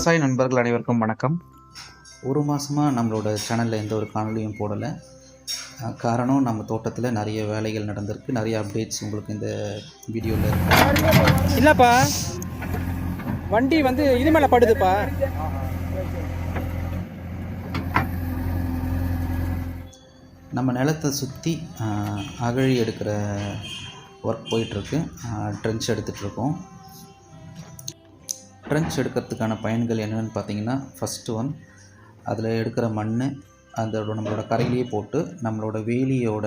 விவசாய நண்பர்கள் அனைவருக்கும் வணக்கம். ஒரு மாதமாக நம்மளோட சேனலில் எந்த ஒரு காணொலியும் போடலை. காரணம் நம்ம தோட்டத்தில் நிறைய வேலைகள் நடந்திருக்கு. நிறைய அப்டேட்ஸ் உங்களுக்கு இந்த வீடியோவில் இருக்கு. இல்லைப்பா வண்டி வந்து இது மேலே படுதுப்பா. நம்ம நிலத்தை சுற்றி அகழி எடுக்கிற ஒர்க் போயிட்டுருக்கு ட்ரென்ச் எடுத்துகிட்ருக்கோம் ட்ரென்ச் எடுக்கிறதுக்கான பயன்கள் என்னென்னு பார்த்தீங்கன்னா ஃபஸ்ட்டு ஒன் அதில் எடுக்கிற மண் அதோட நம்மளோட கரையிலேயே போட்டு நம்மளோட வேலியோட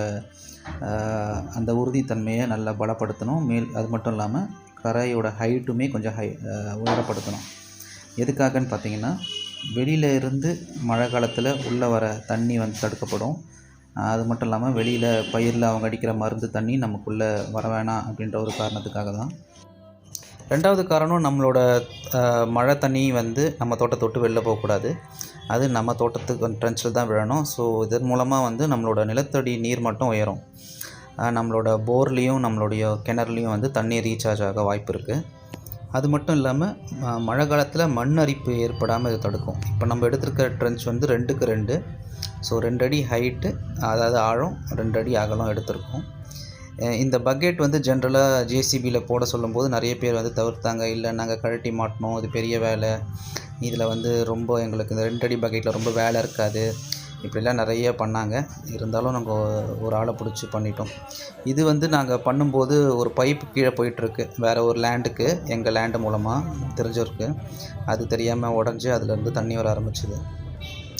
அந்த உறுதித்தன்மையை நல்லா பலப்படுத்தணும். மேல் அது மட்டும் இல்லாமல் கரையோட ஹைட்டுமே கொஞ்சம் ஹை உயரப்படுத்தணும். எதுக்காகன்னு பார்த்தீங்கன்னா வெளியில இருந்து மழை காலத்தில் உள்ளே வர தண்ணி வந்து தடுக்கப்படும். அது மட்டும் இல்லாமல் வெளியில் பயிரில் அவங்க அடிக்கிற மருந்து தண்ணி நமக்குள்ளே வர வேணாம் அப்படின்ற ஒரு காரணத்துக்காக தான் ரெண்டாவது காரணம் நம்மளோட மழை தண்ணி வந்து நம்ம தோட்டத்தை விட்டு வெளில போகக்கூடாது. அது நம்ம தோட்டத்துக்கு ட்ரென்ச்சில் தான் விழணும். ஸோ இதன் மூலமாக வந்து நம்மளோட நிலத்தடி நீர் மட்டும் உயரும். நம்மளோட போர்லேயும் நம்மளுடைய கிணறுலையும் வந்து தண்ணி ரீசார்ஜ் ஆக வாய்ப்பு இருக்குது அது மட்டும் இல்லாமல் மழை காலத்தில் மண் அரிப்பு ஏற்படாமல் இது தடுக்கும். இப்போ நம்ம எடுத்திருக்கிற ட்ரென்ச் வந்து ரெண்டுக்கு ரெண்டு. ஸோ ரெண்டு அடி ஹைட்டு அதாவது ஆழம் ரெண்டு அடி அகலம் எடுத்திருக்கோம். இந்த பக்கெட் வந்து ஜென்ரலாக ஜேசிபியில் போட சொல்லும்போது நிறைய பேர் வந்து தவிர்த்தாங்க. இல்லை நாங்கள் கழட்டி மாட்டினோம் இது பெரிய வேலை. இதில் வந்து ரொம்ப எங்களுக்கு இந்த ரெண்டு அடி பக்கெட்டில் ரொம்ப வேலை இருக்காது. இப்படிலாம் நிறைய பண்ணாங்க. இருந்தாலும் நாங்கள் ஒரு ஆளை பிடிச்சி பண்ணிட்டோம். இது வந்து நாங்கள் பண்ணும்போது ஒரு பைப்பு கீழே போயிட்டுருக்கு. வேறு ஒரு லேண்டுக்கு எங்கள் லேண்டு மூலமாக தெரிஞ்சிருக்கு அது தெரியாமல் உடஞ்சி அதுலேருந்து தண்ணி வர ஆரம்பிச்சிது.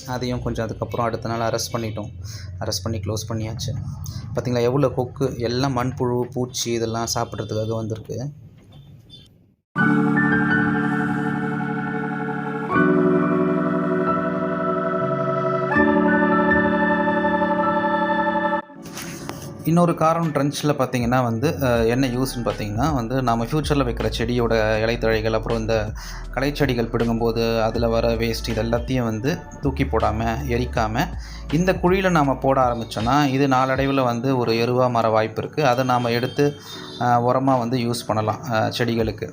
அதையும் கொஞ்சம் அதுக்கப்புறம் அடுத்த நாள் அரெஸ்ட் பண்ணிட்டோம். அரெஸ்ட் பண்ணி க்ளோஸ் பண்ணியாச்சு. பார்த்தீங்களா எவ்வளோ கொக்கு எல்லாம் மண்புழு பூச்சி இதெல்லாம் சாப்பிட்றதுக்காக வந்திருக்கு. இன்னொரு காரணம் ட்ரென்ச்சில் பார்த்தீங்கன்னா வந்து என்ன யூஸ்ன்னு பார்த்தீங்கன்னா வந்து நம்ம ஃப்யூச்சரில் வைக்கிற செடியோட இலைத்தழைகள் அப்புறம் இந்த களைச்செடிகள் பிடுங்கும்போது அதில் வர வேஸ்ட் இது எல்லாத்தையும் வந்து தூக்கி போடாமல் எரிக்காமல் இந்த குழியில் நாம் போட ஆரம்பித்தோன்னா இது நாளடைவில் வந்து ஒரு எருவாக மாற வாய்ப்பு இருக்குது அதை நாம் எடுத்து உரமாக வந்து யூஸ் பண்ணலாம் செடிகளுக்கு.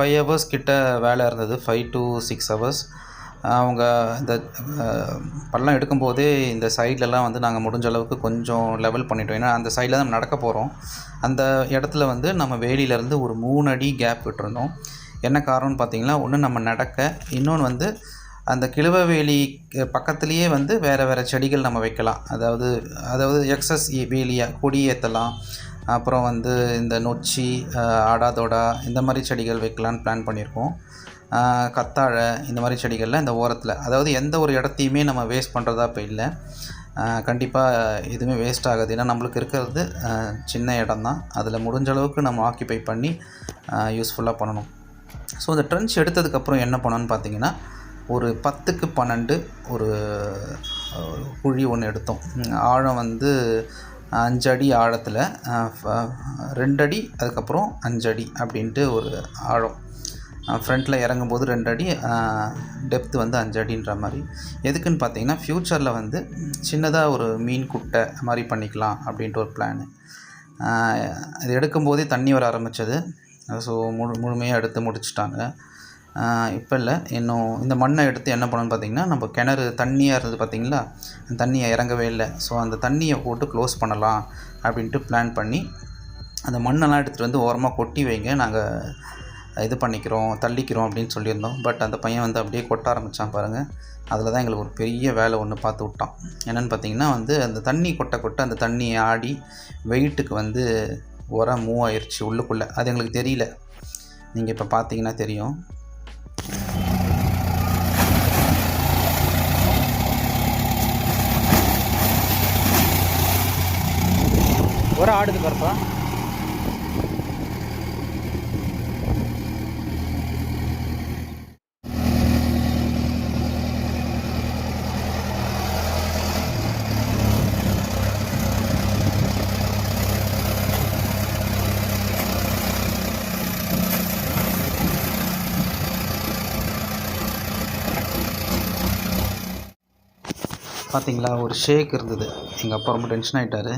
ஃபைவ் ஹவர்ஸ் கிட்ட வேலை இருந்தது. ஃபைவ் டு சிக்ஸ் ஹவர்ஸ் அவங்க இந்த பள்ளம் எடுக்கும்போதே இந்த சைட்லலாம் வந்து நாங்கள் முடிஞ்ச அளவுக்கு கொஞ்சம் லெவல் பண்ணிட்டோம். ஏன்னா அந்த சைடில் தான் நடக்க போகிறோம் அந்த இடத்துல வந்து நம்ம வேலியிலேருந்து ஒரு மூணு அடி கேப் விட்டுருந்தோம். என்ன காரணம்னு பார்த்தீங்கன்னா ஒன்று நம்ம நடக்க இன்னொன்று வந்து அந்த கிழவ வேலி பக்கத்துலேயே வந்து வேறு வேறு செடிகள் நம்ம வைக்கலாம். அதாவது அதாவது எக்ஸஸ் வேலியாக கொடி ஏற்றலாம் அப்புறம் வந்து இந்த நொச்சி ஆடாதோடா இந்த மாதிரி செடிகள் வைக்கலான்னு பிளான் பண்ணியிருக்கோம். கத்தாழை இந்த மாதிரி செடிகளில் இந்த ஓரத்தில். அதாவது எந்த ஒரு இடத்தையுமே நம்ம வேஸ்ட் பண்ணுறதா இப்போ இல்லை. கண்டிப்பாக எதுவுமே வேஸ்ட் ஆகாது. ஏன்னா நம்மளுக்கு இருக்கிறது சின்ன இடம் தான் அதில் முடிஞ்ச அளவுக்கு நம்ம ஆக்கியபை பண்ணி யூஸ்ஃபுல்லாக பண்ணணும். ஸோ இந்த ட்ரென்ச் எடுத்ததுக்கப்புறம் என்ன பண்ணோன்னு பார்த்தீங்கன்னா ஒரு பத்துக்கு பன்னெண்டு ஒரு குழி ஒன்று எடுத்தோம். ஆழம் வந்து அஞ்சு அடி ஆழத்தில் ரெண்டு அடி அதுக்கப்புறம் அஞ்சு அடி அப்படின்ட்டு ஒரு ஆழம். ஃப்ரண்ட்டில் இறங்கும்போது ரெண்டு அடி டெப்த்து வந்து அஞ்சு அடின்ற மாதிரி. எதுக்குன்னு பார்த்தீங்கன்னா ஃப்யூச்சரில் வந்து சின்னதாக ஒரு மீன் குட்டை மாதிரி பண்ணிக்கலாம் அப்படின்ட்டு ஒரு பிளானு இது எடுக்கும்போதே தண்ணி வர ஆரம்பித்தது ஸோ முழு முழுமையாக எடுத்து முடிச்சிட்டாங்க. இப்போ இல்லை. இன்னும் இந்த மண்ணை எடுத்து என்ன பண்ணணும்னு பார்த்தீங்கன்னா நம்ம கிணறு தண்ணியாக இருந்தது பார்த்தீங்களா தண்ணியை இறங்கவே இல்லை. ஸோ அந்த தண்ணியை போட்டு க்ளோஸ் பண்ணலாம் அப்படின்ட்டு பிளான் பண்ணி அந்த மண்ணெல்லாம் எடுத்துகிட்டு வந்து ஓரமாக கொட்டி வைங்க. நாங்கள் இது பண்ணிக்கிறோம் தள்ளிக்கிறோம் அப்படின்னு சொல்லியிருந்தோம். பட் அந்த பையன் வந்து அப்படியே கொட்ட ஆரம்பித்தான் பாருங்கள் அதில் தான் எங்களுக்கு ஒரு பெரிய வேலை ஒன்று பார்த்து விட்டான். என்னென்னு பார்த்தீங்கன்னா வந்து அந்த தண்ணி கொட்ட கொட்ட அந்த தண்ணி ஆடி வெயிட்டுக்கு வந்து உரம் மூவ் ஆயிடுச்சு உள்ளுக்குள்ளே. அது எங்களுக்கு தெரியல. நீங்கள் இப்போ பார்த்தீங்கன்னா தெரியும். ஒரு ஆடுது பாருப்பா. பார்த்தீங்களா ஒரு ஷேக் இருந்தது. எங்கள் அப்பா ரொம்ப டென்ஷன் ஆகிட்டாரு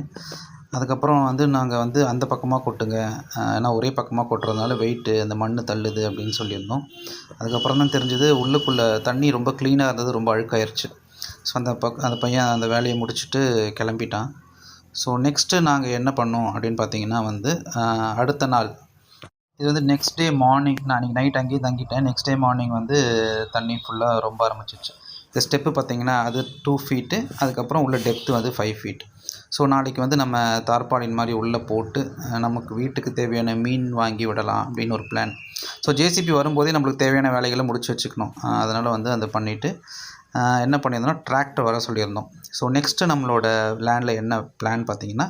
அதுக்கப்புறம் வந்து நாங்கள் வந்து அந்த பக்கமாக கொட்டுங்க. ஏன்னா ஒரே பக்கமாக கொட்டுறதுனால வெயிட்டு அந்த மண் தள்ளுது அப்படின்னு சொல்லியிருந்தோம். அதுக்கப்புறம் தான் தெரிஞ்சது உள்ளுக்குள்ளே தண்ணி ரொம்ப க்ளீனாக இருந்தது ரொம்ப அழுக்காயிருச்சு. ஸோ அந்த பக் அந்த பையன் அந்த வேலையை முடிச்சுட்டு கிளம்பிட்டான். ஸோ நெக்ஸ்ட்டு நாங்கள் என்ன பண்ணோம் அப்படின்னு பார்த்தீங்கன்னா வந்து அடுத்த நாள் இது வந்து நெக்ஸ்ட் டே மார்னிங் நான் அன்றைக்கி நைட் அங்கேயே தங்கிட்டேன். நெக்ஸ்ட் டே மார்னிங் வந்து தண்ணி ஃபுல்லாக ரொம்ப ஆரம்பிச்சிச்சு இந்த ஸ்டெப்பு பார்த்திங்கன்னா அது டூ ஃபீட்டு அதுக்கப்புறம் உள்ள டெப்த்து வந்து ஃபைவ் ஃபீட் ஸோ நாளைக்கு வந்து நம்ம தார்பாலின் மாதிரி உள்ளே போட்டு நமக்கு வீட்டுக்கு தேவையான மீன் வாங்கி விடலாம் அப்படின்னு ஒரு பிளான் ஸோ ஜேசிபி வரும்போதே நம்மளுக்கு தேவையான வேலைகளை முடிச்சு வச்சுக்கணும். அதனால் வந்து அதை பண்ணிவிட்டு என்ன பண்ணியிருந்தோம்னா டிராக்டர் வர சொல்லியிருந்தோம். ஸோ நெக்ஸ்ட்டு நம்மளோட லேண்டில் என்ன பிளான் பார்த்திங்கன்னா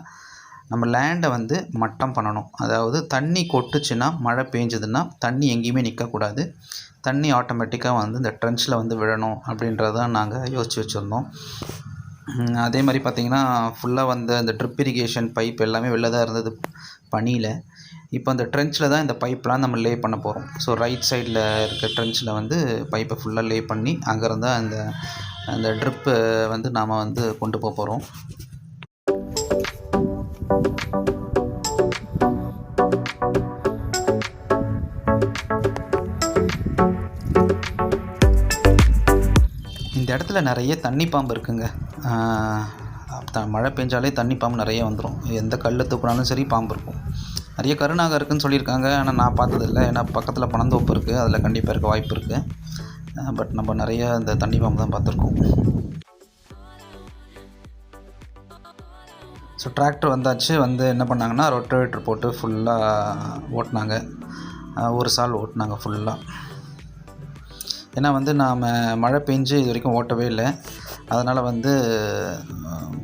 நம்ம லேண்டை வந்து மட்டம் பண்ணணும். அதாவது தண்ணி கொட்டுச்சுன்னா மழை பெஞ்சதுன்னா தண்ணி எங்கேயுமே நிற்கக்கூடாது தண்ணி ஆட்டோமேட்டிக்காக வந்து இந்த ட்ரென்ச்சில் வந்து விழணும் அப்படின்றத நாங்கள் யோசித்து வச்சுருந்தோம். அதே மாதிரி பார்த்திங்கன்னா ஃபுல்லாக வந்த இந்த ட்ரிப் இரிகேஷன் பைப் எல்லாமே வெளில தான் இருந்தது பனியில். இப்போ அந்த ட்ரென்ச்சில் தான் இந்த பைப்லாம் நம்ம லே பண்ண போகிறோம் ஸோ ரைட் சைடில் இருக்க ட்ரென்ச்சில் வந்து பைப்பை ஃபுல்லாக லே பண்ணி அங்கேருந்து அந்த அந்த ட்ரிப்பு வந்து நாம் வந்து கொண்டு போக போகிறோம் இந்த இடத்துல நிறைய தண்ணி பாம்பு இருக்குங்க. மழை பெஞ்சாலே தண்ணி பாம்பு நிறைய வந்துடும் எந்த கல்லை தூக்குனாலும் சரி பாம்பு இருக்கும். நிறைய கருநாகம் இருக்குன்னு சொல்லியிருக்காங்க. ஆனால் நான் பார்த்ததில்ல. ஏன்னா பக்கத்தில் பனந்தோப்பு இருக்குது அதில் கண்டிப்பாக இருக்க வாய்ப்பு இருக்குது பட் நம்ம நிறைய இந்த தண்ணி பாம்பு தான் பார்த்துருக்கோம். ஸோ டிராக்டர் வந்தாச்சு. வந்து என்ன பண்ணாங்கன்னா ரொட்டவேட்டர் போட்டு ஃபுல்லாக ஓட்டினாங்க. ஒரு சால் ஓட்டினாங்க ஃபுல்லாக ஏன்னா வந்து நாம் மழை பெஞ்சு இது வரைக்கும் ஓட்டவே இல்லை. அதனால் வந்து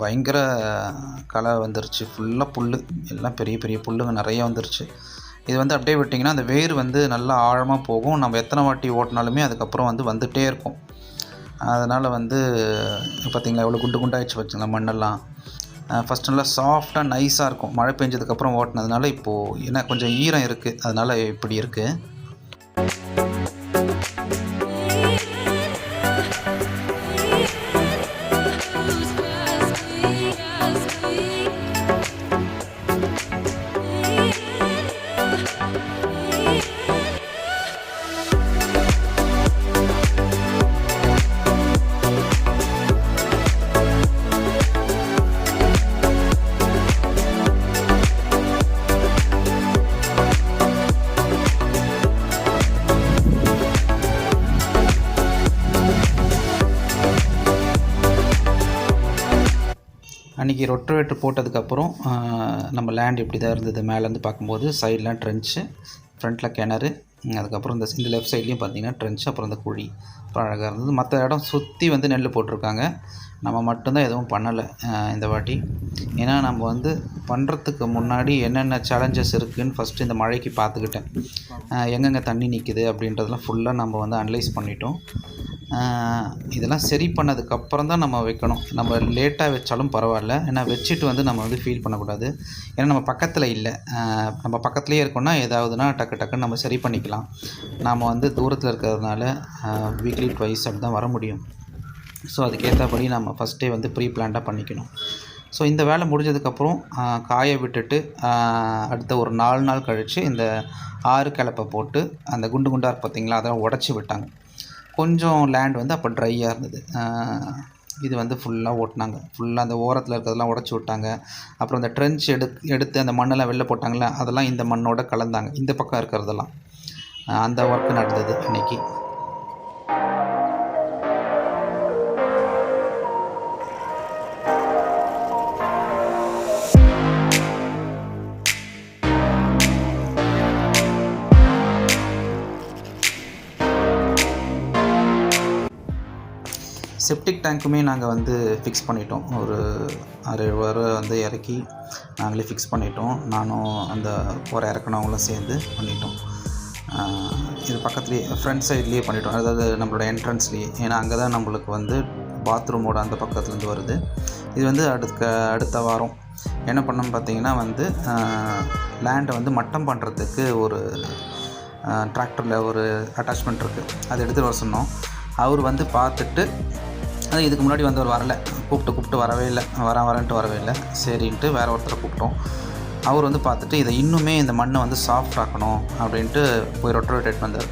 பயங்கர களை வந்துருச்சு. ஃபுல்லாக புல் எல்லாம் பெரிய பெரிய புல்லுங்க நிறைய வந்துருச்சு. இது வந்து அப்படியே விட்டிங்கன்னா அந்த வேர் வந்து நல்லா ஆழமாக போகும். நம்ம எத்தனை வாட்டி ஓட்டினாலுமே அதுக்கப்புறம் வந்து வந்துகிட்டே இருக்கும். அதனால் வந்து பார்த்திங்களா எவ்வளோ குண்டு குண்டாகிடுச்சு வச்சுங்களா மண்ணெல்லாம். ஃபஸ்ட் நல்லா சாஃப்டாக நைஸாக இருக்கும். மழை பெஞ்சதுக்கப்புறம் ஓட்டினதுனால இப்போது ஏன்னா கொஞ்சம் ஈரம் இருக்குது அதனால் இப்படி இருக்குது அன்றைக்கி ரொட்டவேட்டர் போட்டதுக்கப்புறம் நம்ம லேண்ட் இப்படி தான் இருந்தது மேலேருந்து பார்க்கும்போது சைட்லாம் ட்ரென்ச்சு ஃப்ரண்ட்டில் கிணறு அதுக்கப்புறம் இந்த இந்த லெஃப்ட் சைட்லேயும் பார்த்தீங்கன்னா ட்ரென்ச் அப்புறம் இந்த குழி. அப்புறம் அழகாக இருந்தது. மற்ற இடம் சுற்றி வந்து நெல் போட்டிருக்காங்க. நம்ம மட்டும்தான் எதுவும் பண்ணலை இந்த வாட்டி. ஏன்னா நம்ம வந்து பண்ணுறதுக்கு முன்னாடி என்னென்ன சேலஞ்சஸ் இருக்குதுன்னு ஃபஸ்ட்டு இந்த மழைக்கு பார்த்துக்கிட்டேன். எங்கெங்கே தண்ணி நிற்கிது அப்படின்றதெல்லாம் ஃபுல்லாக நம்ம வந்து அனலைஸ் பண்ணிட்டோம். இதெல்லாம் சரி பண்ணதுக்கப்புறம் தான் நம்ம வைக்கணும். நம்ம லேட்டாக வச்சாலும் பரவாயில்ல. ஏன்னா வச்சுட்டு வந்து நம்ம வந்து ஃபீல் பண்ணக்கூடாது. ஏன்னா நம்ம பக்கத்தில் இல்லை. நம்ம பக்கத்துலேயே இருக்கோம்னா ஏதாவதுனா டக்கு டக்குன்னு நம்ம சரி பண்ணிக்கலாம். நாம் வந்து தூரத்தில் இருக்கிறதுனால வீக்லி ட்வைஸ் அப்படி தான் வர முடியும். ஸோ அதுக்கேற்றபடி நம்ம ஃபஸ்ட்டே வந்து ப்ரீ பிளான்டாக பண்ணிக்கணும். ஸோ இந்த வேலை முடிஞ்சதுக்கப்புறம் காய விட்டுட்டு அடுத்த ஒரு நாலு நாள் கழித்து இந்த ஆறு கிளப்பை போட்டு அந்த குண்டு குண்டாக இருக்கு பார்த்தீங்களா அதெல்லாம் உடச்சி விட்டாங்க. கொஞ்சம் லேண்ட் வந்து அப்போ ட்ரையாக இருந்தது. இது வந்து ஃபுல்லாக ஓட்டினாங்க. ஃபுல்லாக அந்த ஓரத்தில் இருக்கிறதெல்லாம் உடச்சி விட்டாங்க. அப்புறம் இந்த ட்ரென்ச் எடு எடுத்து அந்த மண்ணெல்லாம் வெளில போட்டாங்களே அதெல்லாம் இந்த மண்ணோட கலந்தாங்க. இந்த பக்கம் இருக்கிறதெல்லாம். அந்த ஒர்க் நடந்தது அன்னைக்கு. செப்டிக் டேங்க்குமே நாங்கள் வந்து ஃபிக்ஸ் பண்ணிட்டோம். ஒரு ஆறு ஏழு வாரம் வந்து இறக்கி நாங்களே ஃபிக்ஸ் பண்ணிட்டோம். நானும் அந்த போகிற இறக்குனவங்களும் சேர்ந்து பண்ணிட்டோம். இது பக்கத்துலேயே ஃப்ரண்ட் சைட்லேயே பண்ணிட்டோம். அதாவது நம்மளோட என்ட்ரன்ஸ்லேயே ஏன்னா அங்கே தான் நம்மளுக்கு வந்து பாத்ரூமோட அந்த பக்கத்துலேருந்து வருது. இது வந்து அடுத்த அடுத்த வாரம். என்ன பண்ணோம்னு பார்த்தீங்கன்னா வந்து லேண்டை வந்து மட்டம் பண்ணுறதுக்கு ஒரு டிராக்டரில் ஒரு அட்டாச்மெண்ட் இருக்குது அதை எடுத்துகிட்டு வர சொன்னோம். அவர் வந்து பார்த்துட்டு அது இதுக்கு முன்னாடி வந்தவர் வரல. கூப்பிட்டு கூப்பிட்டு வரவே இல்லை. வரேன் வரேன்ட்டு வரவே இல்லை. சரின்ட்டு வேறு ஒருத்தரை கூப்பிட்டோம். அவர் வந்து பார்த்துட்டு இதை இன்னுமே இந்த மண்ணை வந்து சாஃப்ட் ஆக்கணும் அப்படின்ட்டு போய் ரொட்டோவேட் எட் வந்தார்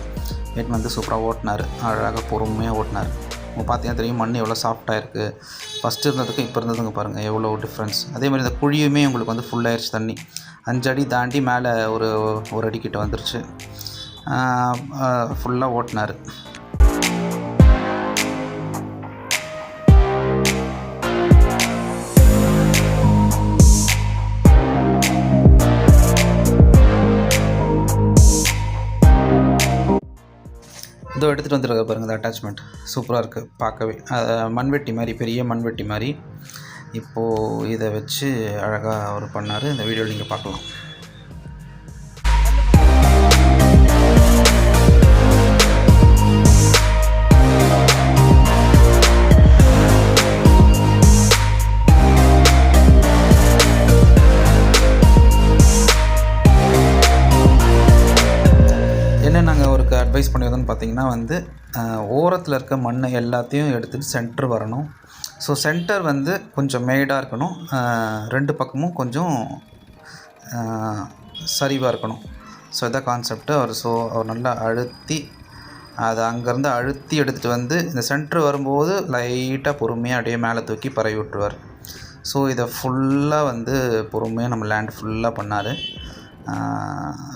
எட் வந்து சூப்பராக ஓட்டினார். அழகாக பொறுமையாக ஓட்டினார். உங்க பார்த்தீங்கன்னா தெரியும் மண் எவ்வளோ சாஃப்டாக இருக்குது ஃபஸ்ட்டு இருந்ததுக்கும் இப்போ இருந்ததுங்க பாருங்கள் எவ்வளோ டிஃப்ரென்ஸ் அதே மாதிரி இந்த குழியுமே உங்களுக்கு வந்து ஃபுல் ஆயிருச்சு தண்ணி. அஞ்சு அடி தாண்டி மேலே ஒரு ஒரு அடி வந்துருச்சு. ஃபுல்லாக ஓட்டினார். இதோ எடுத்துகிட்டு வந்துருக்க பாருங்கள் இந்த அட்டாச்மெண்ட் சூப்பராக இருக்குது பார்க்கவே. மண்வெட்டி மாதிரி பெரிய மண்வெட்டி மாதிரி. இப்போது இதை வச்சு அழகாக அவர் பண்ணார். இந்த வீடியோவில் நீங்கள் பார்க்கலாம். அட்வைஸ் பண்ணியிருந்தோம்னு பார்த்தீங்கன்னா வந்து ஓரத்தில் இருக்க மண்ணை எல்லாத்தையும் எடுத்துகிட்டு சென்டர் வரணும். ஸோ சென்டர் வந்து கொஞ்சம் மேடாக இருக்கணும். ரெண்டு பக்கமும் கொஞ்சம் சரிவாக இருக்கணும். ஸோ இதான் கான்செப்ட் அவர் ஸோ அவர் நல்லா அழுத்தி அதை அங்கேருந்து அழுத்தி எடுத்துகிட்டு வந்து இந்த சென்டர் வரும்போது லைட்டாக பொறுமையாக அப்படியே மேலே தூக்கி பரவி விட்டுருவார். ஸோ இதை ஃபுல்லாக வந்து பொறுமையாக நம்ம லேண்ட் ஃபுல்லாக பண்ணார்.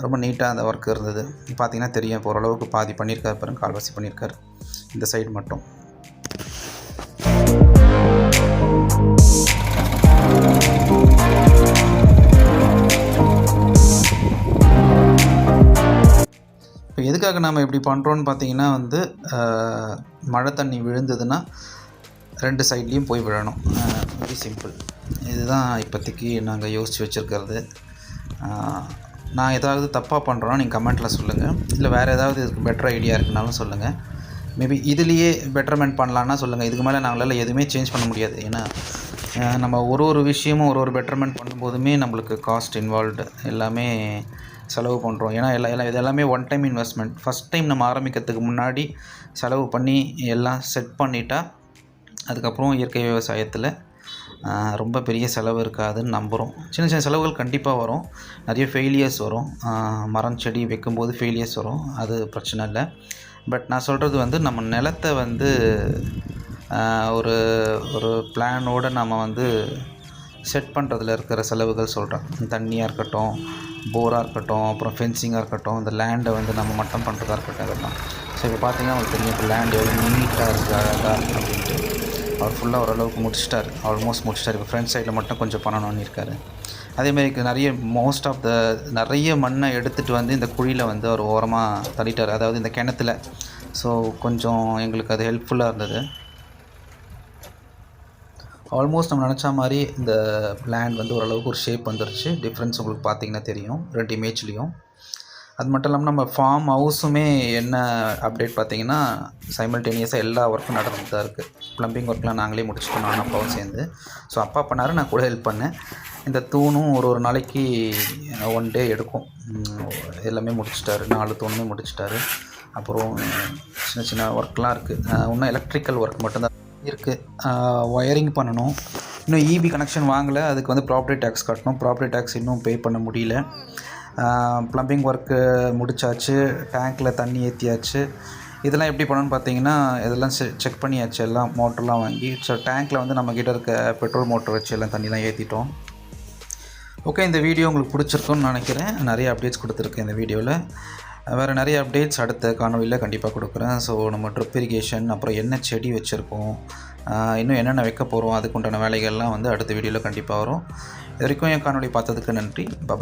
ரொம்ப நீட்டாக அந்த ஒர்க் இருந்தது. பார்த்தீங்கன்னா தெரியும் இப்போ ஓரளவுக்கு பாதி பண்ணியிருக்காரு பாருங்க கால்வாசி பண்ணியிருக்காரு. இந்த சைடு மட்டும். இப்போ எதுக்காக நாம் இப்படி பண்ணுறோன்னு பார்த்தீங்கன்னா வந்து மழை தண்ணி விழுந்ததுன்னா ரெண்டு சைட்லேயும் போய் விழணும். வெரி சிம்பிள் இதுதான் இப்போதைக்கு நாங்கள் யோசித்து வச்சுருக்கிறது. நான் ஏதாவது தப்பாக பண்ணுறோன்னா நீங்கள் கமெண்ட்டில் சொல்லுங்கள் இல்லை வேறு ஏதாவது இதுக்கு பெட்டர் ஐடியா இருக்குனாலும் சொல்லுங்கள் மேபி இதுலேயே பெட்டர்மெண்ட் பண்ணலான்னா சொல்லுங்கள் இதுக்கு மேலே நாங்களால் எதுவுமே சேஞ்ச் பண்ண முடியாது. ஏன்னா நம்ம ஒரு ஒரு விஷயமும் ஒரு ஒரு பெட்டர்மெண்ட் பண்ணும்போதுமே நம்மளுக்கு காஸ்ட் இன்வால்வ்டு எல்லாமே செலவு பண்ணுறோம் ஏன்னா எல்லா எல்லாம் இது எல்லாமே one time investment first time நம்ம ஆரம்பிக்கிறதுக்கு முன்னாடி செலவு பண்ணி எல்லாம் செட் பண்ணிட்டா அதுக்கப்புறம் இயற்கை விவசாயத்தில் ரொம்ப பெரிய செலவு இருக்காதுன்னு நம்புகிறோம் சின்ன சின்ன செலவுகள் கண்டிப்பாக வரும். நிறைய ஃபெயிலியர்ஸ் வரும். மரம் செடி வைக்கும்போது ஃபெயிலியர்ஸ் வரும். அது பிரச்சனை இல்லை. பட் நான் சொல்கிறது வந்து நம்ம நிலத்தை வந்து ஒரு ஒரு பிளானோடு நம்ம வந்து செட் பண்ணுறதுல இருக்கிற செலவுகள் சொல்கிறேன் தண்ணியாக இருக்கட்டும் போராக இருக்கட்டும் அப்புறம் ஃபென்சிங்காக இருக்கட்டும் இந்த லேண்டை வந்து நம்ம மட்டம் பண்ணுறதா இருக்கட்டும் இதெல்லாம் ஸோ இப்போ பார்த்தீங்கன்னா உங்களுக்கு தெரியும் இப்போ லேண்ட் எவ்வளோ நீட்டாக இருக்குது அழகாக இருக்குது அப்படின்ட்டு அவர் ஃபுல்லாக ஓரளவுக்கு முடிச்சிட்டார். ஆல்மோஸ்ட் முடிச்சிட்டார். இப்போ ஃப்ரண்ட் சைடில் மட்டும் கொஞ்சம் பண்ணணும்னு இருக்காரு அதேமாதிரி நிறைய மோஸ்ட் ஆஃப் த நிறைய மண்ணை எடுத்துகிட்டு வந்து இந்த குழியில் வந்து அவர் ஓரமாக தள்ளிட்டார். அதாவது இந்த கிணத்துல. ஸோ கொஞ்சம் எங்களுக்கு அது ஹெல்ப்ஃபுல்லாக இருந்தது. ஆல்மோஸ்ட் நம்ம நினச்ச மாதிரி இந்த லேண்ட் வந்து ஓரளவுக்கு ஒரு ஷேப் வந்துருச்சு. டிஃப்ரென்ஸ் உங்களுக்கு பார்த்தீங்கன்னா தெரியும். ரெண்டு இமேஜ்லேயும் அது மட்டும் இல்லாமல் நம்ம ஃபார்ம் ஹவுஸுமே என்ன அப்டேட் பார்த்தீங்கன்னா சைமல்டேனியஸாக எல்லா ஒர்க்கும் நடந்துட்டு தான் இருக்குது ப்ளம்பிங் ஒர்க்லாம் நாங்களே முடிச்சுட்டோம் நானும் அப்பாவும் சேர்ந்து. ஸோ அப்பா பண்ணார் நான் கூட ஹெல்ப் பண்ணேன். இந்த தூணும் ஒரு ஒரு நாளைக்கு ஒன் டே எடுக்கும். எல்லாமே முடிச்சிட்டாரு நாலு தூணுமே முடிச்சிட்டாரு. அப்புறம் சின்ன சின்ன ஒர்க்லாம் இருக்குது இன்னும் எலக்ட்ரிக்கல் ஒர்க் மட்டும்தான் இருக்குது ஒயரிங் பண்ணணும். இன்னும் இபி கனெக்ஷன் வாங்கலை அதுக்கு வந்து ப்ராப்பர்ட்டி டேக்ஸ் கட்டணும். ப்ராப்பர்ட்டி டேக்ஸ் இன்னும் பே பண்ண முடியல. ப்ளம்பிங் ஒர்க்கு முடிச்சாச்சு டேங்க்கில் தண்ணி ஏற்றியாச்சு இதெல்லாம் எப்படி பண்ணணும்னு பார்த்தீங்கன்னா இதெல்லாம் செக் பண்ணியாச்சு எல்லாம் மோட்டர்லாம் வாங்கி. ஸோ டேங்க்கில் வந்து நம்ம இருக்க பெட்ரோல் மோட்டர் வச்சு எல்லாம் தண்ணிலாம் ஏற்றிட்டோம் ஓகே இந்த வீடியோ உங்களுக்கு பிடிச்சிருக்கும்னு நினைக்கிறேன். நிறைய அப்டேட்ஸ் கொடுத்துருக்கேன் இந்த வீடியோவில் வேறு நிறைய அப்டேட்ஸ் அடுத்த காணொலியில் கண்டிப்பாக கொடுக்குறேன். ஸோ நம்ம ட்ரிப் இரிகேஷன் அப்புறம் என்ன செடி வச்சுருக்கோம் இன்னும் என்னென்ன வைக்க போகிறோம் அதுக்குண்டான வேலைகள்லாம் வந்து அடுத்த வீடியோவில் கண்டிப்பாக வரும். இது வரைக்கும் என் காணொலி பார்த்ததுக்கு நன்றி. பபா